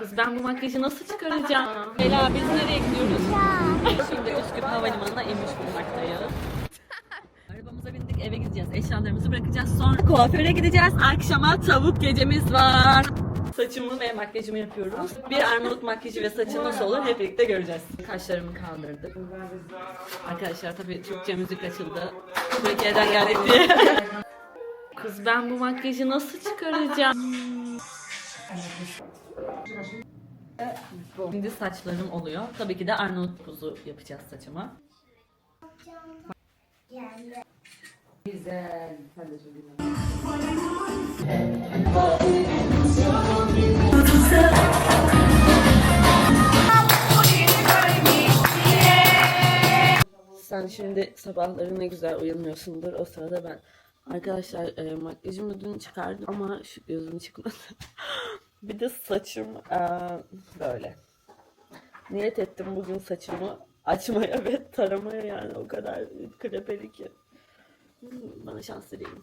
Kız ben bu makyajı nasıl çıkaracağım? Bela biz nereye gidiyoruz? Şimdi Üsküp Havalimanı'na inmiş bulunmaktayız. Arabamıza bindik eve gideceğiz. Eşyalarımızı bırakacağız. Sonra kuaföre gideceğiz. Akşama tavuk gecemiz var. Saçımı ve makyajımı yapıyoruz. Bir Arnavut makyajı ve saçı nasıl olur hep birlikte göreceğiz. Kaşlarımı kaldırdık. Arkadaşlar tabii Türkçe müzik açıldı. Türkiye'den geldik diye. Kız ben bu makyajı nasıl çıkaracağım? Şimdi saçlarım oluyor. Tabii ki de Arnavut buzu yapacağız saçıma. Güzel. Sen de çok güzel. Sen şimdi sabahları ne güzel uyanıyorsundur. O sırada ben arkadaşlar e, makyajımı dün çıkardım ama şu gözüm çıkmadı. bir de saçım e, böyle. Niyet ettim bugün saçımı açmaya ve taramaya yani o kadar krepeli ki. Bana şans dileyin.